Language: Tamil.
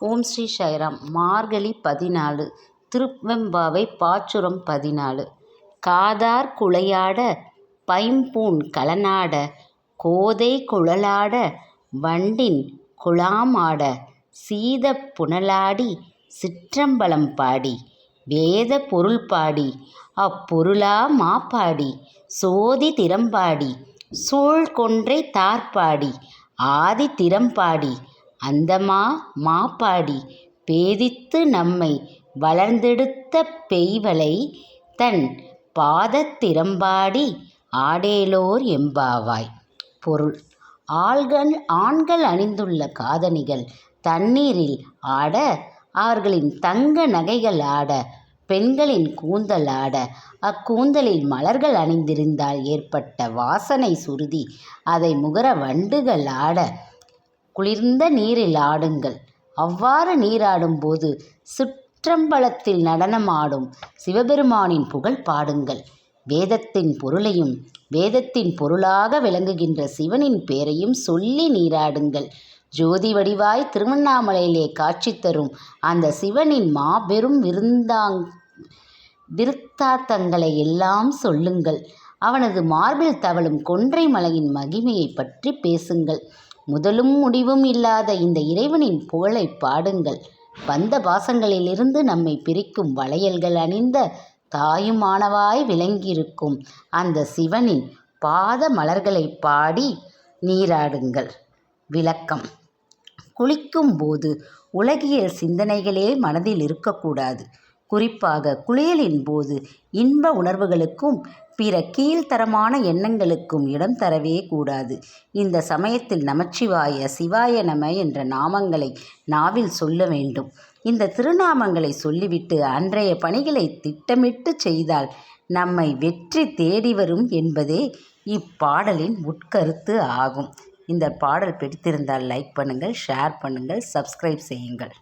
ஓம் ஸ்ரீ சாய்ராம். மார்கழி பதினாலு திருவெம்பாவை பாச்சுரம் பதினாலு. காதார் குளையாட பைம்பூன் கலனாட கோதை குழலாட வண்டின் குழாமாட சீத புனலாடி சிற்றம்பலம் பாடி வேத பொருள் பாடி அப்பொருளா மாப்பாடி சோதி திறம்பாடி சூழ்கொன்றை தார்ப்பாடி ஆதி திறம்பாடி அந்தமா மாப்பாடி பேதித்து நம்மை வளர்ந்தெடுத்த பெய்வளை தன் பாதத் திறம்பாடி ஆடேலோர் எம்பாவாய். பொருள் ஆள்கள் ஆண்கள் அணிந்துள்ள காதணிகள் தண்ணீரில் ஆட அவர்களின் தங்க நகைகள் ஆட பெண்களின் கூந்தல் ஆட அக்கூந்தலில் மலர்கள் அணிந்திருந்தால் ஏற்பட்ட வாசனை சுருதி அதை முகர வண்டுகள் ஆட குளிர்ந்த நீரில் ஆடுங்கள். அவ்வாறு நீராடும்போது சுற்றம்பலத்தில் சிற்றம்பலத்தில் நடனமாடும் சிவபெருமானின் புகழ் பாடுங்கள். வேதத்தின் பொருளையும் வேதத்தின் பொருளாக விளங்குகின்ற சிவனின் பெயரையும் சொல்லி நீராடுங்கள். ஜோதி வடிவாய் திருவண்ணாமலையிலே காட்சி தரும் அந்த சிவனின் மாபெரும் விருந்தாங் விருத்தாத்தங்களை எல்லாம் சொல்லுங்கள். அவனது மார்பில் தவழும் கொன்றை மலையின் மகிமையை பற்றி பேசுங்கள். முதலும் முடிவும் இல்லாத இந்த இறைவனின் புகழை பாடுங்கள். பந்த பாசங்களிலிருந்து நம்மை பிரிக்கும் வளையல்கள் அணிந்த தாயுமானவாய் விளங்கியிருக்கும் அந்த சிவனின் பாத மலர்களை பாடி நீராடுங்கள். விளக்கம். குளிக்கும் போது உலகியல் சிந்தனைகளே மனதில் இருக்கக்கூடாது. குறிப்பாக குளியலின் போது இன்ப உணர்வுகளுக்கும் பிற கீழ்த்தரமான எண்ணங்களுக்கும் இடம் தரவே கூடாது. இந்த சமயத்தில் நமச்சிவாய சிவாய நம என்ற நாமங்களை நாவில் சொல்ல வேண்டும். இந்த திருநாமங்களை சொல்லிவிட்டு அன்றைய பணிகளை திட்டமிட்டு செய்தால் நம்மை வெற்றி தேடி வரும் என்பதே இப்பாடலின் உட்கருத்து ஆகும். இந்த பாடல் பிடித்திருந்தால் லைக் பண்ணுங்கள் ஷேர் பண்ணுங்கள் சப்ஸ்கிரைப் செய்யுங்கள்.